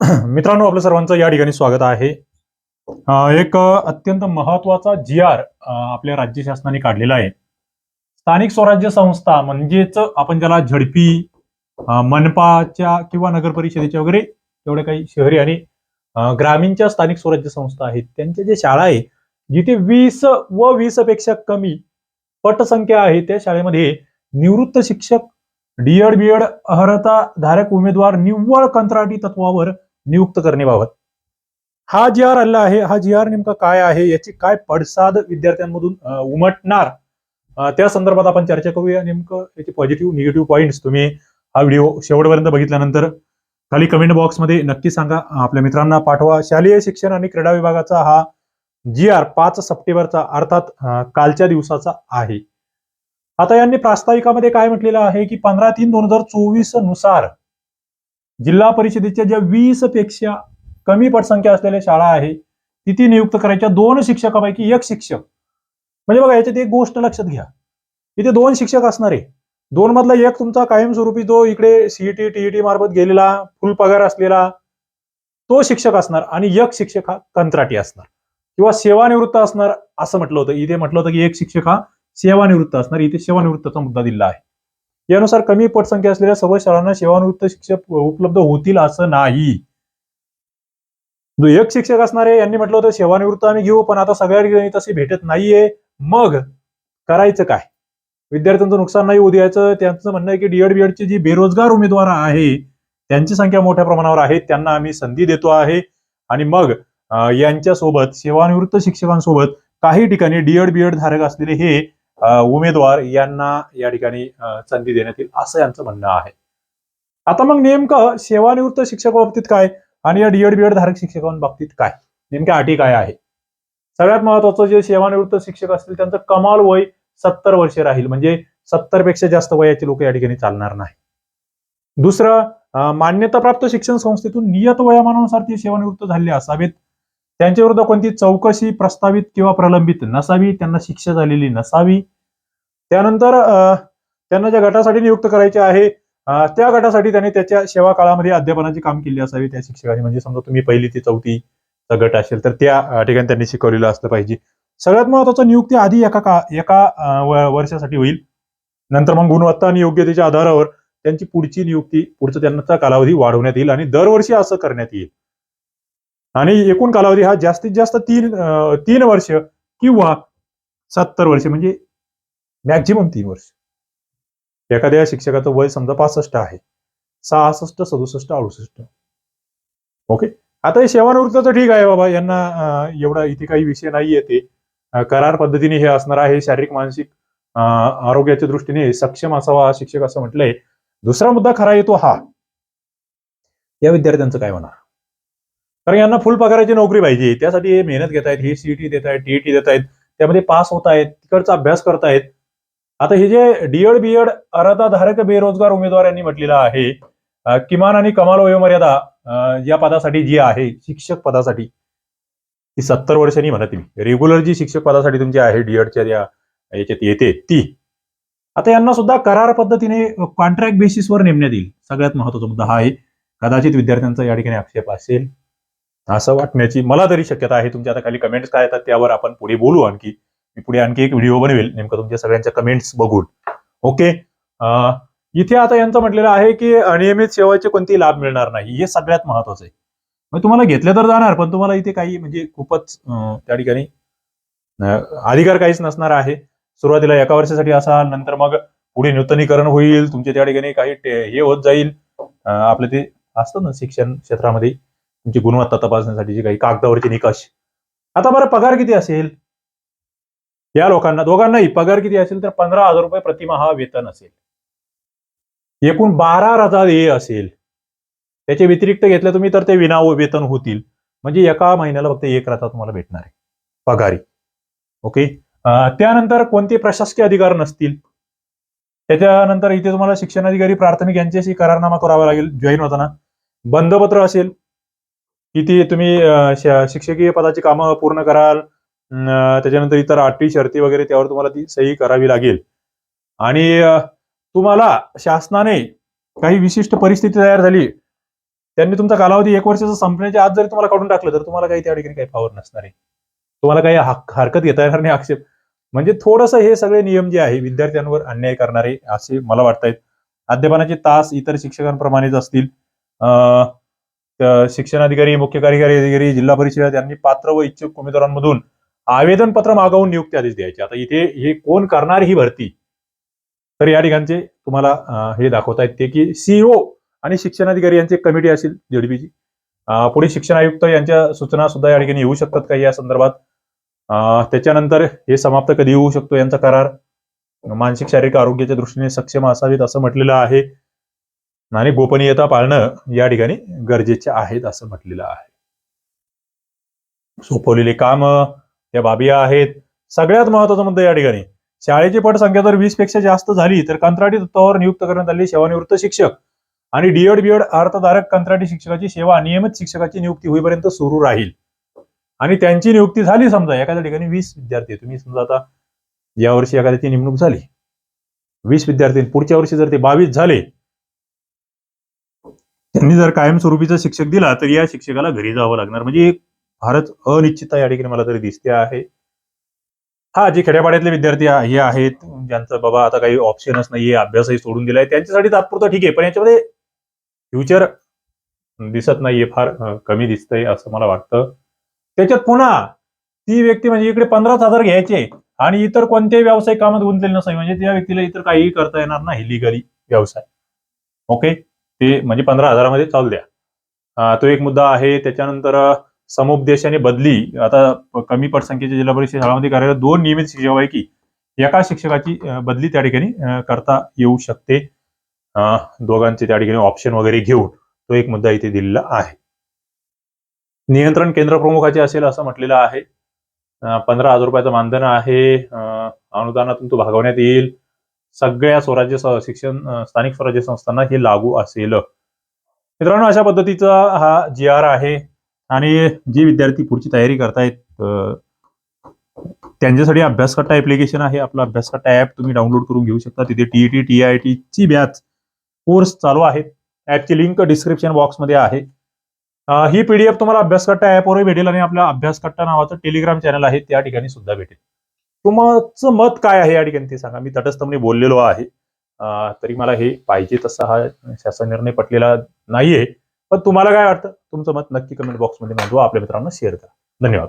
मित्रांनो आपलं सर्वांचं या ठिकाणी स्वागत आहे. एक अत्यंत महत्त्वाचा जी आर आपल्या राज्य शासनाने काढलेला आहे. स्थानिक स्वराज्य संस्था म्हणजेच आपण ज्याला झडपी मनपाच्या किंवा नगर परिषदेच्या वगैरे एवढे काही शहरी आणि ग्रामीणच्या स्थानिक स्वराज्य संस्था आहेत. त्यांच्या जे शाळा आहे जिथे वीस व वीसपेक्षा कमी पटसंख्या आहे त्या शाळेमध्ये निवृत्त शिक्षक डीएड बीएड अर्हता धारक उमेदवार निव्वळ कंत्राटी तत्वावर नियुक्त करण्याबाबत हा जी आर आला आहे. हा जी आर नेमका काय आहे? याची काय पडसाद विद्यार्थ्यांमधून उमटणार? त्या संदर्भात आपण चर्चा करूया. नेमकं याचे पॉझिटिव्ह निगेटिव्ह पॉईंट्स तुम्ही हा व्हिडिओ शेवटपर्यंत बघितल्यानंतर खाली कमेंट बॉक्समध्ये नक्की सांगा. आपल्या मित्रांना पाठवा. शालेय शिक्षण आणि क्रीडा विभागाचा हा जी आर पाच सप्टेंबरचा अर्थात कालच्या दिवसाचा आहे. आता यांनी प्रास्ताविकामध्ये काय म्हटलेलं आहे की पंधरा तीन दोन हजार चोवीसनुसार जिल्हा परिषदेच्या ज्या वीसपेक्षा कमी पटसंख्या असलेल्या शाळा आहे तिथे नियुक्त करायच्या दोन शिक्षकापैकी एक शिक्षक. म्हणजे बघा याच्यात एक गोष्ट लक्षात घ्या. इथे दोन शिक्षक असणार आहे. दोन मधला एक तुमचा कायमस्वरूपी जो इकडे सीईटी टीईटी मार्फत गेलेला फुल पगार असलेला तो शिक्षक असणार आणि एक शिक्षक हा कंत्राटी असणार. किंवा सेवानिवृत्त असणार असं म्हटलं होतं. इथे म्हटलं होतं की एक शिक्षक हा सेवानिवृत्त असणार. इथे सेवानिवृत्ताचा मुद्दा दिला आहे. यानुसार कमी पटसंख्या असलेल्या सर्व शाळांना सेवानिवृत्त शिक्षक उपलब्ध होतील असं नाही. जो एक शिक्षक असणार आहे यांनी म्हटलं होतं सेवानिवृत्त आम्ही घेऊ पण आता सगळ्या ठिकाणी तसे भेटत नाहीये. मग करायचं काय? विद्यार्थ्यांचं नुकसान नाही होऊ द्यायचं. त्यांचं म्हणणं आहे की डीएड बीएडचे जी बेरोजगार उमेदवार आहे त्यांची संख्या मोठ्या प्रमाणावर आहे त्यांना आम्ही संधी देतो आहे. आणि मग यांच्यासोबत सेवानिवृत्त शिक्षकांसोबत काही ठिकाणी डीएड बीएड धारक असलेले हे उमेदवार यांना या ठिकाणी संधी देण्यात येईल असं यांचं म्हणणं आहे. आता मग नेमकं सेवानिवृत्त शिक्षकाबाबतीत काय आणि या डीएड बीएड धारक शिक्षकांबाबतीत काय? नेमक्या अटी काय आहे सगळ्यात महत्वाचं जे सेवानिवृत्त शिक्षक असतील त्यांचं कमाल वय सत्तर वर्षे राहील. म्हणजे सत्तरपेक्षा जास्त वयाचे लोक या ठिकाणी चालणार नाही. दुसरं मान्यताप्राप्त शिक्षण संस्थेतून नियत वयामानानुसार ते सेवानिवृत्त झाले असावेत. त्यांच्याविरुद्ध कोणती चौकशी प्रस्तावित किंवा प्रलंबित नसावी त्यांना शिक्षा झालेली नसावी. त्यानंतर त्यांना ज्या गटासाठी नियुक्त करायचे आहे त्या गटासाठी त्यांनी त्याच्या सेवा काळामध्ये अध्यापनाचे काम केले असावे त्या शिक्षकांनी. म्हणजे समजा तुम्ही पहिली ते चौथी गट असेल तर त्या ठिकाणी त्यांनी शिकवलेलं असलं पाहिजे. सगळ्यात महत्वाचं नियुक्ती आधी एका का एका वर्षासाठी होईल. नंतर मग गुणवत्ता आणि योग्यतेच्या आधारावर त्यांची पुढची नियुक्ती पुढचा त्यांचा कालावधी वाढवण्यात येईल आणि दरवर्षी असं करण्यात येईल. आणि एकूण कालावधी हा जास्तीत जास्त तीन तीन वर्ष किंवा सत्तर वर्ष म्हणजे मॅक्झिमम तीन वर्ष. एखाद्या शिक्षकाचं वय समजा पासष्ट आहे सहासष्ट सदुसष्ट अडुसष्ट. ओके? आता हे सेवानिवृत्ताचं ठीक आहे बाबा यांना एवढा इथे काही विषय नाही येते करार पद्धतीने हे असणार आहे शारीरिक मानसिक आरोग्याच्या दृष्टीने सक्षम असावा शिक्षक असं म्हटलंय. दुसरा मुद्दा खरा येतो हा. या विद्यार्थ्यांचं काय होणार? कारण यांना फुल पगाराची नोकरी पाहिजे. त्यासाठी हे मेहनत घेत आहेत हे सीईटी देत आहेत टीईटी देत आहेत त्यामध्ये पास होत आहेत तिकडचा अभ्यास करतायत. आता हे जे डीएड बीएड अर्हताधारक बेरोजगार उमेदवार यांनी म्हटलेलं आहे किमान आणि कमाल वयोमर्यादा या पदासाठी जी आहे शिक्षक पदासाठी ती सत्तर वर्षांनी म्हणते मी रेग्युलर जी शिक्षक पदासाठी तुमची आहे डीएडच्या या याच्यात येते ती. आता यांना सुद्धा करार पद्धतीने कॉन्ट्रॅक्ट बेसिसवर नेमण्यात येईल. सगळ्यात महत्त्वाचा मुद्दा हा आहे. कदाचित विद्यार्थ्यांचा या ठिकाणी आक्षेप असेल. असं वाटण्याची मला तरी शक्यता आहे. तुमच्या आता खाली कमेंट्स काय येतात त्यावर आपण पुढे बोलू आणखी. मी पुढे आणखी एक व्हिडिओ बनवेल. नेमकं तुमच्या सगळ्यांच्या कमेंट्स बघून. ओके इथे आता यांचं म्हटलेलं आहे की अनियमित सेवाचे कोणतेही लाभ मिळणार नाही. हे सगळ्यात महत्वाचं आहे. मग तुम्हाला घेतलं तर जाणार पण तुम्हाला इथे काही म्हणजे खूपच त्या ठिकाणी अधिकार काहीच नसणार आहे. सुरुवातीला एका वर्षासाठी असाल नंतर मग पुढे नूतनीकरण होईल तुमचे त्या ठिकाणी काही हे होत जाईल. आपलं ते असतं ना शिक्षण क्षेत्रामध्ये तुमची गुणवत्ता तपासण्यासाठी जे काही कागदावरचे निकष. आता बरं पगार किती असेल? या लोकांना दोघांनाही पगार किती असेल तर पंधरा हजार रुपये प्रतिमाहा वेतन असेल. एकूण बारा हजार ए असेल. त्याच्या व्यतिरिक्त घेतलं तुम्ही तर ते विना वेतन होतील. म्हणजे एका महिन्याला फक्त एक रजा तुम्हाला भेटणार आहे. पगारी. ओके? त्यानंतर कोणते प्रशासकीय अधिकार नसतील? त्याच्यानंतर इथे तुम्हाला शिक्षणाधिकारी प्राथमिक यांच्याशी करारनामा करावा लागेल. जॉईन होताना. बंधपत्र असेल. किती तुम्ही शिक्षकीय पदाची कामं पूर्ण कराल. त्याच्यानंतर इतर अटी शर्ती वगैरे त्यावर तुम्हाला ती सही करावी लागेल. आणि तुम्हाला शासनाने काही विशिष्ट परिस्थिती तयार झाली. त्यांनी तुमचा कालावधी एक वर्षाचा संपण्याच्या आत जरी तुम्हाला काढून टाकलं तर तुम्हाला काही त्या ठिकाणी काही पावर नसणार आहे. तुम्हाला काही हक- हरकत घेता येणार नाही आक्षेप म्हणजे थोडंसं हे सगळे नियम जे आहे विद्यार्थ्यांवर अन्याय करणारे असे मला वाटतायत अध्यापनाचे तास इतर शिक्षकांप्रमाणेच असतील. शिक्षण अधिकारी शिक्षणाधिकारी मुख्य कार्यकारी अधिकारी जिल्हा परिषद यांनी पात्र व इच्छुक उमेदवारांमधून आवेदन पत्र मागवून नियुक्ती आदेश द्यायचे. आता इथे हे कोण करणार ही भरती? तर या ठिकाणचे तुम्हाला हे दाखवता येत ते की सीईओ आणि शिक्षणाधिकारी यांची कमिटी असेल जेडीपीची पुढे शिक्षण आयुक्त यांच्या सूचना सुद्धा या ठिकाणी येऊ शकतात का या संदर्भात. त्याच्यानंतर हे समाप्त कधी होऊ शकतो यांचा करार? मानसिक शारीरिक आरोग्याच्या दृष्टीने सक्षम असावेत असं म्हटलेलं आहे. आणि गोपनीयता पाळणं या ठिकाणी गरजेचे आहेत असं म्हटलेलं आहे. सोपवलेले काम त्या बाबी आहेत. सगळ्यात महत्त्वाचा मुद्दा या ठिकाणी शाळेची पटसंख्या जर वीसपेक्षा जास्त झाली तर कंत्राटी तत्वावर नियुक्त करण्यात आलेले सेवानिवृत्त शिक्षक आणि डीएड बीएड अर्थधारक कंत्राटी शिक्षकाची सेवा नियमित शिक्षकाची नियुक्ती होईपर्यंत सुरू राहील. आणि त्यांची नियुक्ती झाली समजा एखाद्या ठिकाणी वीस विद्यार्थी तुम्ही समजा आता या वर्षी एखाद्याची नेमणूक झाली. वीस विद्यार्थी पुढच्या वर्षी जर ते बावीस झाले त्यांनी जर कायमस्वरूपीचा शिक्षक दिला तर या शिक्षकाला घरी जावं लागणार. म्हणजे फारच अनिश्चितता या ठिकाणी मला तरी दिसते आहे. हा जे खेड्यापाड्यातले विद्यार्थी हे आहेत ज्यांचं बाबा आता काही ऑप्शनच नाहीये अभ्यासही सोडून दिलाय त्यांच्यासाठी तात्पुरतं ठीक आहे पण याच्यामध्ये फ्युचर दिसत नाहीये फार कमी दिसतंय असं मला वाटतं. त्याच्यात पुन्हा ती व्यक्ती म्हणजे इकडे पंधराच हजार घ्यायचे आणि इतर कोणत्याही व्यावसायिक कामात गुंतलेले नसावी. म्हणजे त्या व्यक्तीला इतर काहीही करता येणार नाही लिगली व्यवसाय. ओके ते म्हणजे पंधरा हजारामध्ये चालू द्या. तो एक मुद्दा आहे त्याच्यानंतर समुपदेशाने बदली. आता कमी पटसंख्येच्या जिल्हा परिषद शाळांमध्ये कार्यरत दोन नियमित शिक्षकापैकी एका शिक्षकाची बदली त्या ठिकाणी करता येऊ शकते. दोघांचे त्या ठिकाणी ऑप्शन वगैरे घेऊन तो एक मुद्दा इथे दिलेला आहे. नियंत्रण केंद्र प्रमुखाचे असेल असं म्हटलेलं आहे. पंधरा हजार रुपयाचं मानधन आहे. अनुदानातून तो भागवण्यात येईल. सगळ्या स्वराज्य शिक्षण स्थानिक स्वराज्य संस्थांना हे लागू असेल. मित्रांनो अशा पद्धतीचा हा जी आर आहे. आणि जे विद्यार्थी पुढची तयारी करतायत त्यांच्यासाठी अभ्यास कट्टा ऍप्लिकेशन आहे. आपला अभ्यास कट्टा ऍप तुम्ही डाउनलोड करून घेऊ शकता. तिथे टीईटी टी आय टी ची बॅच कोर्स चालू आहेत. ॲपची लिंक डिस्क्रिप्शन बॉक्समध्ये आहे. ही पीडीएफ तुम्हाला अभ्यास कट्टा ॲपवरही भेटेल आणि आपल्या अभ्यास कट्टा नावाचं टेलिग्राम चॅनल आहे त्या ठिकाणी सुद्धा भेटेल. तुमचं मत काय आहे या ठिकाणी ते सांगा. मी तटस्थपणे बोललेलो आहे. तरी मला हे पाहिजे तसा हा शासन निर्णय पटलेला नाहीये. पण तुम्हाला काय वाटतं? तुमचं मत नक्की कमेंट बॉक्समध्ये नोंदवा. आपल्या मित्रांना शेअर करा. धन्यवाद.